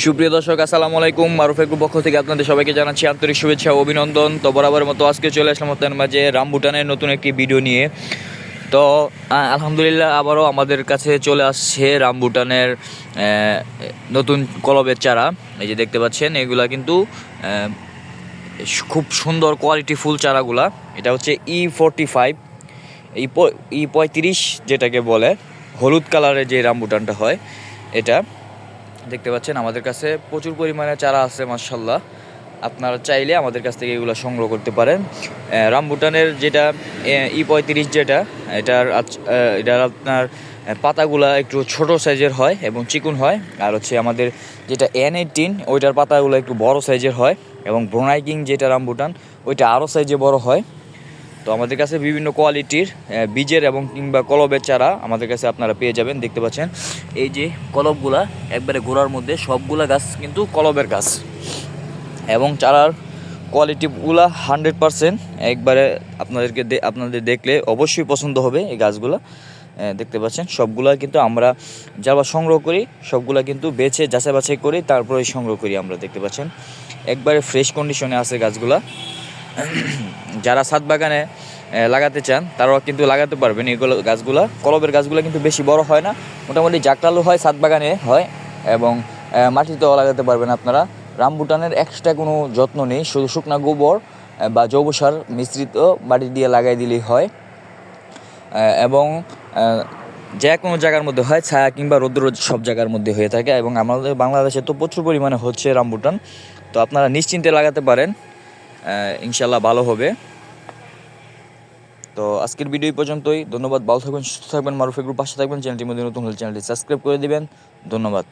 সুপ্রিয় দর্শক, আসসালামু আলাইকুম। মারুফের গ্রুপ পক্ষ থেকে আপনাদের সবাইকে জানাচ্ছি আন্তরিক শুভেচ্ছা অভিনন্দন। তো বরাবরের মতো আজকে চলে আসলাম আপনাদের মাঝে রামবুটানের নতুন একটি ভিডিও নিয়ে। তো আলহামদুলিল্লাহ আবারও আমাদের কাছে চলে আসছে রামবুটানের নতুন কলবের চারা। এই যে দেখতে পাচ্ছেন, এগুলা কিন্তু খুব সুন্দর কোয়ালিটি ফুল চারাগুলা। এটা হচ্ছে ই ফোরটি ফাইভ ই পঁয়ত্রিশ যেটাকে বলে, হলুদ কালারের যে রামবুটানটা হয়, এটা। দেখতে পাচ্ছেন, আমাদের কাছে প্রচুর পরিমাণে চারা আছে মার্শাল্লাহ আপনারা চাইলে আমাদের কাছ থেকে এগুলো সংগ্রহ করতে পারেন। রামবুটানের যেটা ই পঁয়ত্রিশ যেটা, এটার এটার আপনার পাতাগুলা একটু ছোট সাইজের হয় এবং চিকুন হয়। আর হচ্ছে আমাদের যেটা এন এইটিন, ওইটার পাতাগুলো একটু বড় সাইজের হয় এবং ব্রোনাইকিং যেটা রামবুটান, ওইটা আরও সাইজে বড় হয়। তো আমাদের কাছে বিভিন্ন কোয়ালিটির বীজের এবং কিংবা কলবের চারা আমাদের কাছে আপনারা পেয়ে যাবেন, দেখতে পাচ্ছেন। এই যে কলবগুলা একবারে গোড়ার মধ্যে, সবগুলা গাছ কিন্তু কলবের গাছ। এবং চারার কোয়ালিটিগুলা হান্ড্রেড পারসেন্ট একবারে আপনাদেরকে আপনাদের দেখলে অবশ্যই পছন্দ হবে এই গাছগুলা। দেখতে পাচ্ছেন, সবগুলা কিন্তু আমরা যারা সংগ্রহ করি, সবগুলা কিন্তু বেছে যাচাই বাছাই করি তারপরে সংগ্রহ করি আমরা, দেখতে পাচ্ছেন। একবারে ফ্রেশ কন্ডিশনে আছে গাছগুলা। যারা ছাদ বাগানে লাগাতে চান, তারাও কিন্তু লাগাতে পারবেন এগুলো গাছগুলা। কলবের গাছগুলো কিন্তু বেশি বড় হয় না, মোটামুটি জাকটালু হয়, ছাদ বাগানে হয় এবং মাটিতেও লাগাতে পারবেন আপনারা। রামবুটানের এক্সট্রা কোনো যত্ন নেই, শুধু শুকনা গোবর বা জৈব সার মিশ্রিত মাটি দিয়ে লাগাই দিলেই হয়। এবং যে কোনো জায়গার মধ্যে হয়, ছায়া কিংবা রৌদ্র সব জায়গার মধ্যে হয়ে থাকে এবং আমাদের বাংলাদেশে তো প্রচুর পরিমাণে হচ্ছে রামবুটান। তো আপনারা নিশ্চিন্তে লাগাতে পারেন। ইনশাল্লাহ ভালো হবে। তো আজকের ভিডিও পর্যন্তই। ধন্যবাদ, ভালো থাকবেন, সুস্থ থাকবেন, মারুফে গ্রুপ পাশে থাকবেন। চ্যানেলটির মধ্যে নতুন হলে চ্যানেলটি সাবস্ক্রাইব করে দিবেন। ধন্যবাদ।